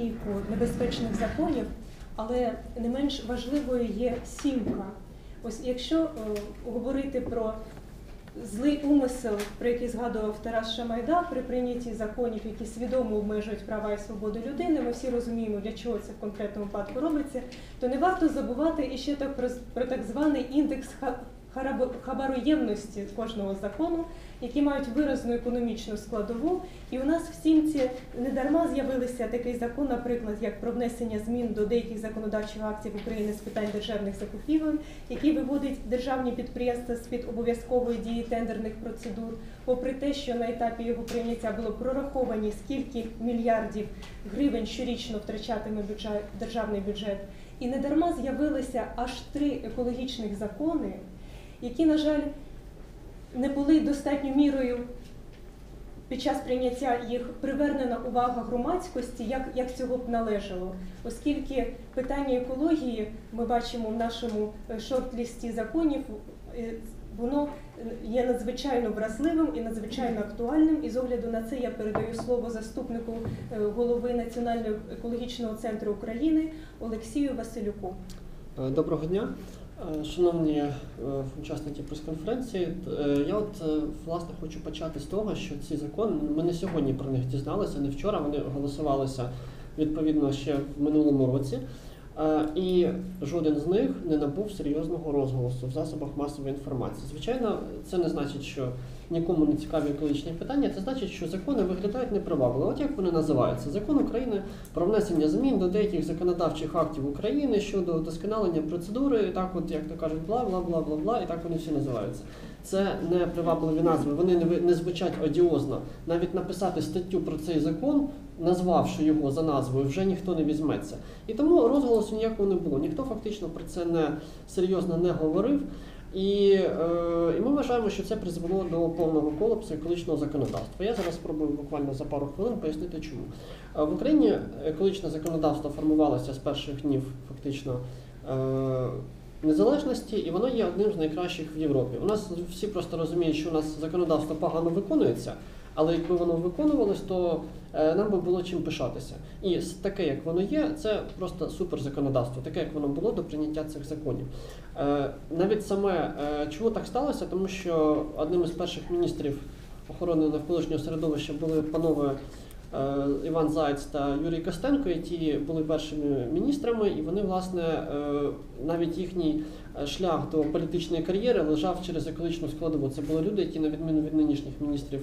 лінійку небезпечних законів, але не менш важливою є сімка. Ось якщо е, говорити про злий умисел, про який згадував Тарас Шамайда, при прийнятті законів, які свідомо обмежують права і свободу людини, ми всі розуміємо, для чого це в конкретному випадку робиться, то не варто забувати і ще так про, про так званий індекс хабароємності кожного закону, які мають виразну економічну складову. І у нас в сімці не дарма з'явилися такий закон, наприклад, як про внесення змін до деяких законодавчих актів України з питань державних закупівель, який виводить державні підприємства з-під обов'язкової дії тендерних процедур, попри те, що на етапі його прийняття було прораховані, скільки мільярдів гривень щорічно втрачатиме бюджет, державний бюджет. І не дарма з'явилися аж три екологічних закони, які, на жаль, не були достатньою мірою під час прийняття їх привернена увага громадськості, як, як цього б належало, оскільки питання екології ми бачимо в нашому е, шорт-лісті законів, е, воно є надзвичайно вразливим і надзвичайно актуальним. І з огляду на це я передаю слово заступнику е, голови Національного екологічного центру України Олексію Василюку. Е, Доброго дня, Е, шановні е, учасники прес-конференції. Е, Я от е, власне хочу почати з того, що ці закони ми не сьогодні про них дізналися, не вчора. Вони голосувалися відповідно ще в минулому році. Е, І жоден з них не набув серйозного розголосу в засобах масової інформації. Звичайно, це не значить, що нікому не цікаві екологічні питання. Це значить, що закони виглядають непривабливо. От як вони називаються? Закон України про внесення змін до деяких законодавчих актів України щодо вдосконалення процедури, так, от як то кажуть, бла бла бла бла бла, і так вони всі називаються. Це не привабливі назви, вони не не звучать одіозно. Навіть написати статтю про цей закон, назвавши його за назвою, вже ніхто не візьметься. І тому розголосу ніякого не було. Ніхто фактично про це не серйозно не говорив. І, е, і ми вважаємо, що це призвело до повного колапсу екологічного законодавства. Я зараз спробую буквально за пару хвилин пояснити, чому. Е, В Україні екологічне законодавство формувалося з перших днів фактично е, незалежності, і воно є одним з найкращих в Європі. У нас всі просто розуміють, що у нас законодавство погано виконується, але якби воно виконувалось, то е, нам би було чим пишатися. І таке, як воно є, це просто суперзаконодавство, таке, як воно було до прийняття цих законів. Е, Навіть саме е, чому так сталося, тому що одним із перших міністрів охорони навколишнього середовища були панове Іван Зайць та Юрій Костенко, які були першими міністрами, і вони, власне, навіть їхній шлях до політичної кар'єри лежав через екологічну складову. Це були люди, які, на відміну від нинішніх міністрів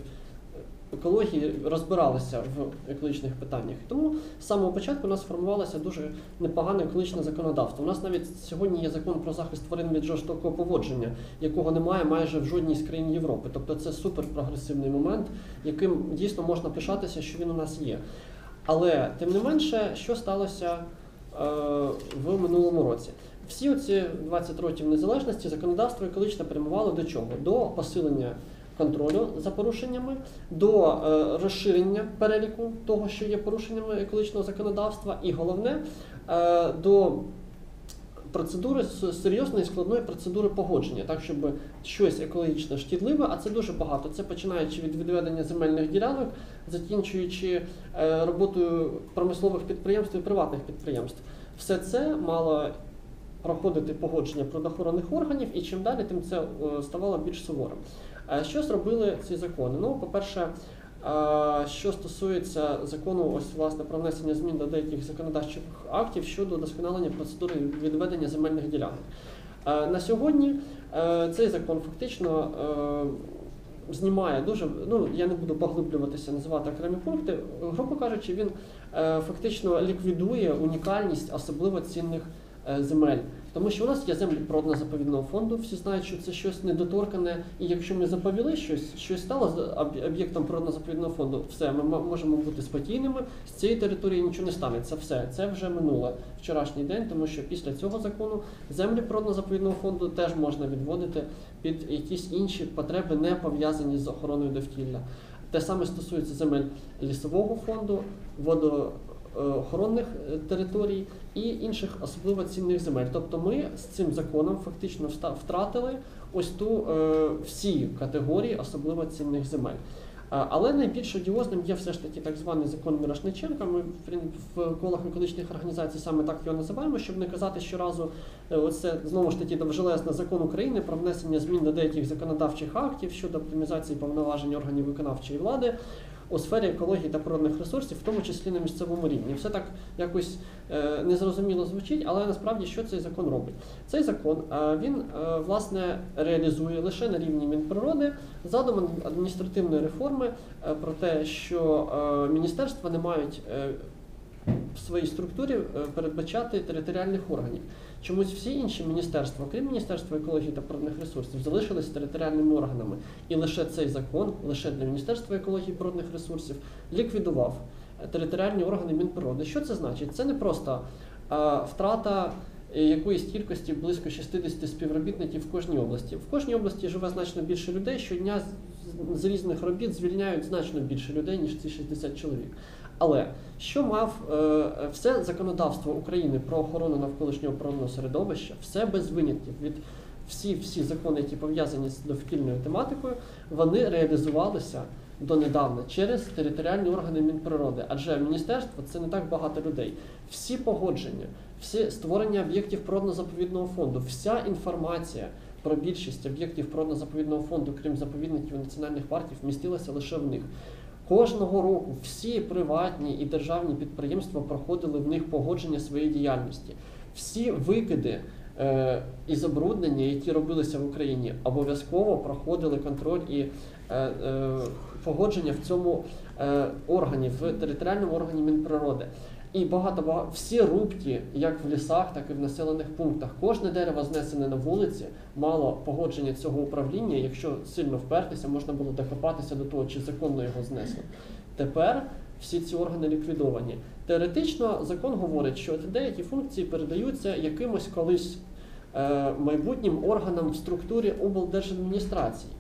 екології, розбиралися в екологічних питаннях. Тому з самого початку у нас формувалося дуже непогане екологічне законодавство. У нас навіть сьогодні є закон про захист тварин від жорстокого поводження, якого немає майже в жодній з країн Європи. Тобто це суперпрогресивний момент, яким дійсно можна пишатися, що він у нас є. Але тим не менше, що сталося е, в минулому році? Всі оці 20 років незалежності законодавство екологічне прямувало до чого? До посилення контролю за порушеннями, до е, розширення переліку того, що є порушеннями екологічного законодавства, і головне е, до процедури серйозної складної процедури погодження, так щоб щось екологічно шкідливе, а це дуже багато. Це починаючи від відведення земельних ділянок, закінчуючи е, роботою промислових підприємств і приватних підприємств. Все це мало проходити погодження природоохоронних органів, і чим далі, тим це ставало більш суворим. Е, Що зробили ці закони? Ну, по-перше, е, що стосується закону, ось власне про внесення змін до деяких законодавчих актів щодо досконалення процедури відведення земельних ділянок. Е, На сьогодні цей закон фактично знімає дуже, ну я не буду поглиблюватися, називати окремі пункти. Грубо кажучи, він фактично ліквідує унікальність особливо цінних земель. Тому що у нас є землі природно-заповідного фонду, всі знають, що це щось недоторкане, і якщо ми заповіли щось, щось стало об'єктом природно-заповідного фонду, все, ми можемо бути спокійними, з цієї території нічого не станеться. Все, це вже минуле вчорашній день, тому що після цього закону землі природно-заповідного фонду теж можна відводити під якісь інші потреби, не пов'язані з охороною довкілля. Те саме стосується земель лісового фонду, водоохоронних е, територій і інших особливо цінних земель. Тобто ми з цим законом фактично втратили ось ту е, всі категорії особливо цінних земель. Але найбільш одіозним є все ж таки так званий закон Мірошниченка. Ми в колах екологічних організацій саме так його називаємо, щоб не казати щоразу, е, оце знову ж таки довжелезний закон України про внесення змін до деяких законодавчих актів щодо оптимізації повноважень органів виконавчої влади у сфері екології та природних ресурсів, в тому числі на місцевому рівні. Все так якось е, незрозуміло звучить, але насправді що цей закон робить? Цей закон е, він е, власне реалізує лише на рівні Мінприроди задум адміністративної реформи про те, що міністерства не мають в своїй структурі передбачати територіальних органів. Чомусь всі інші міністерства, окрім Міністерства екології та природних ресурсів, залишилися територіальними органами. І лише цей закон, лише для Міністерства екології і природних ресурсів, ліквідував е, територіальні органи Мінприроди. Що це значить? Це не просто е, втрата е, якоїсь кількості близько 60 співробітників в кожній області. В кожній області живе значно більше людей. Щодня з різних робіт звільняють значно більше людей, ніж ці 60 чоловік. Але що мав е, все законодавство України про охорону навколишнього природного середовища, все без винятків від всі, всі закони, які пов'язані з довкільною тематикою, вони реалізувалися донедавна через територіальні органи Мінприроди. Адже міністерство це не так багато людей. Всі погодження, всі створення об'єктів природно-заповідного фонду, вся інформація про більшість об'єктів природно-заповідного фонду, крім заповідників національних парків, вмістилася лише в них. Кожного року всі приватні і державні підприємства проходили в них погодження своєї діяльності. Всі викиди е, і забруднення, які робилися в Україні, обов'язково проходили контроль і е, е, погодження в цьому е, органі, в територіальному органі Мінприроди. І багато багато всі рубки, як в лісах, так і в населених пунктах. Кожне дерево знесене на вулиці мало погодження цього управління. Якщо сильно впертися, можна було докопатися до того, чи законно його знесли. Тепер всі ці органи ліквідовані. Теоретично закон говорить, що деякі функції передаються якимось колись е, майбутнім органам в структурі облдержадміністрації.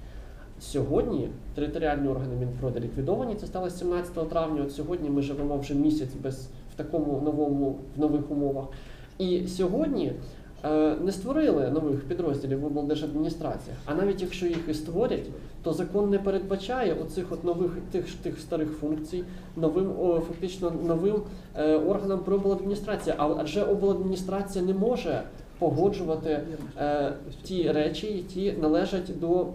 Сьогодні територіальні органи Мінприроди ліквідовані. Це сталося 17 травня. От сьогодні ми живемо вже місяць без такому новому в нових умовах. І сьогодні е, не створили нових підрозділів в облдержадміністраціях. А навіть якщо їх і створять, то закон не передбачає оцих от нових тих, тих старих функцій новим о, фактично новим е, органам при обладміністрації. Адже обладміністрація не може погоджувати е, ті речі, які належать до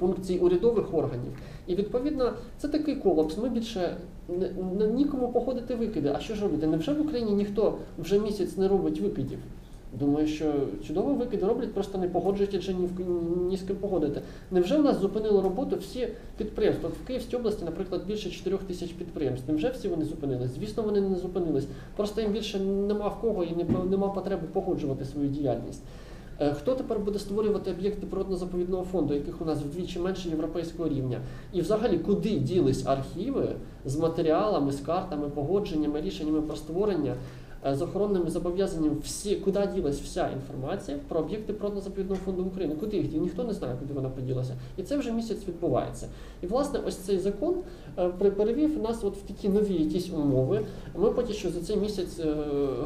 функцій урядових органів. І відповідно це такий колапс. Ми більше не, нікому походити викиди. А що ж робити? Невже в Україні ніхто вже місяць не робить викидів? Думаю, що чудово викиди роблять, просто не погоджують адже ні, ні з ким погодити. Невже в нас зупинили роботу всі підприємства? В Київській області, наприклад, більше 4 тисяч підприємств. Невже всі вони зупинились? Звісно, вони не зупинились. Просто їм більше нема в кого і не нема потреби погоджувати свою діяльність. Е, Хто тепер буде створювати об'єкти природно-заповідного фонду, яких у нас вдвічі менше європейського рівня? І взагалі, куди ділись архіви з матеріалами, з картами, погодженнями, рішеннями про створення, з охоронними зобов'язаннями, всі, куди ділась вся інформація про об'єкти природно-заповідного фонду України? Куди їх діли? Ніхто не знає, куди вона поділася. І це вже місяць відбувається. І власне ось цей закон е, перевів нас от в такі нові якісь умови. Ми поки що за цей місяць, е,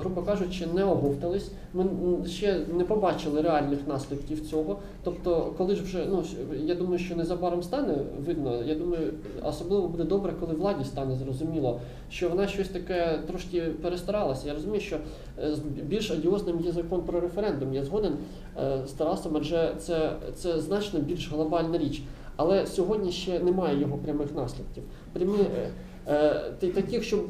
грубо кажучи, не оговтались. Ми ще не побачили реальних наслідків цього. Тобто, коли ж вже ну я думаю, що незабаром стане видно. Я думаю, особливо буде добре, коли владі стане зрозуміло, що вона щось таке трошки перестаралася. Розумію, що е, з- більш одіозним є закон про референдум. Я згоден е, з Тарасом, адже це, це значно більш глобальна річ. Але сьогодні ще немає його прямих наслідків. Прямі е, таких, щоб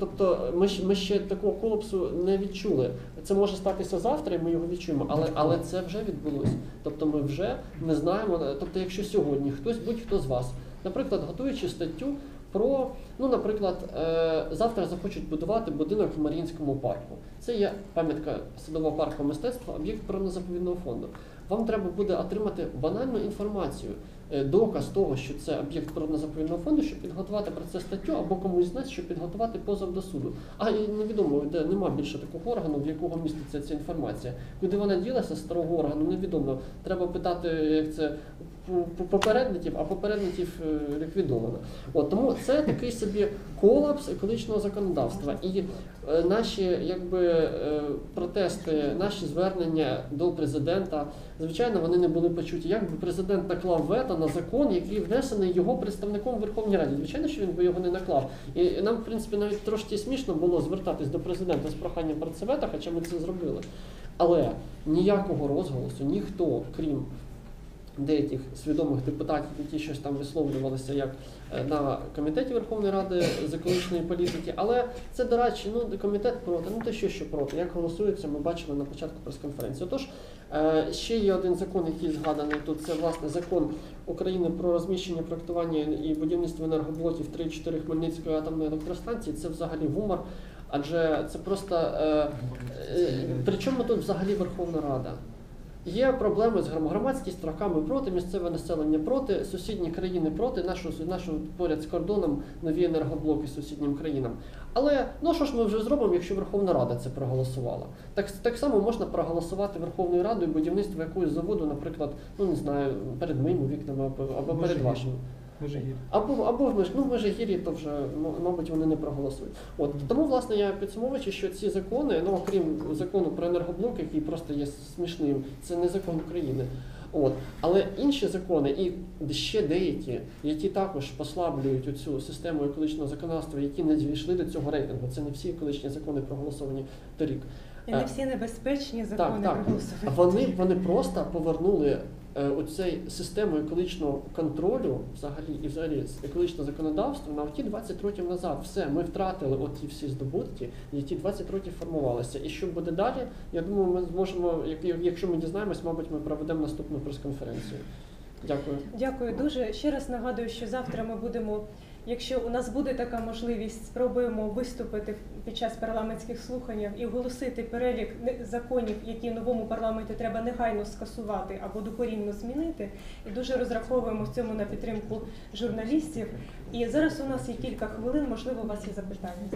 тобто ми, ще- ми ще такого колапсу не відчули. Це може статися завтра, і ми його відчуємо, але, але це вже відбулося. Тобто ми вже не знаємо. Тобто, якщо сьогодні хтось, будь-хто з вас, наприклад, готуючи статтю про, ну, наприклад, е, завтра захочуть будувати будинок в Мар'їнському парку. Це є пам'ятка садового парку мистецтва, об'єкт природно-заповідного фонду. Вам треба буде отримати банальну інформацію, е, доказ того, що це об'єкт природно-заповідного фонду, щоб підготувати про це статтю, або комусь з нас, щоб підготувати позов до суду. А невідомо, де нема більше такого органу, в якого міститься ця інформація. Куди вона ділася з старого органу, невідомо. Треба питати, як це попередників, а попередників е, ліквідовано. От тому це такий собі колапс екологічного законодавства. І е, наші якби е, протести, наші звернення до президента, звичайно, вони не були почуті. Якби президент наклав вето на закон, який внесений його представником Верховній Раді. Звичайно, що він би його не наклав. І нам, в принципі, навіть трошки смішно було звертатись до президента з проханням про це вето, хоча ми це зробили. Але ніякого розголосу ніхто, крім деяких свідомих депутатів, які щось там висловлювалися як е, на комітеті Верховної Ради з екологічної політики. Але це, до речі, ну комітет проти. Ну те що, що проти. Як голосується, ми бачили на початку прес-конференції. Отож, е, ще є один закон, який згаданий тут. Це власне закон України про розміщення, проектування і будівництво енергоблоків 3-4 Хмельницької атомної електростанції. Це взагалі гумор. Адже це просто е, е, причому тут взагалі Верховна Рада. Є проблеми з громадськими страхами проти, місцеве населення проти, сусідні країни проти, нашу, нашу поряд з кордоном нові енергоблоки сусіднім країнам. Але ну що ж ми вже зробимо, якщо Верховна Рада це проголосувала? Так, так само можна проголосувати Верховною Радою будівництво якогось заводу, наприклад, ну не знаю, перед моїми вікнами або, або перед вашими. Межигір'я. Або або в меж, ну, в Межигір'ї, то вже мабуть вони не проголосують. От тому, власне, я підсумовуючи, що ці закони, ну окрім закону про енергоблок, який просто є смішним, це не закон України. От але інші закони, і ще деякі, які також послаблюють оцю систему екологічного законодавства, які не дійшли до цього рейтингу. Це не всі екологічні закони проголосовані торік. І не всі небезпечні закони Так, так. проголосовані. Вони, вони просто повернули е, оцей систему екологічного контролю, взагалі і взагалі з екологічного законодавства на ті 20 років назад. Все, ми втратили оті всі здобутки, які 20 років формувалися. І що буде далі? Я думаю, ми зможемо, якщо ми дізнаємось, мабуть, ми проведемо наступну прес-конференцію. Дякую. Дякую дуже. Ще раз нагадую, що завтра ми будемо, якщо у нас буде така можливість, спробуємо виступити під час парламентських слухань і оголосити перелік законів, які новому парламенті треба негайно скасувати або докорінно змінити. І дуже розраховуємо в цьому на підтримку журналістів. І зараз у нас є кілька хвилин, можливо, у вас є запитання.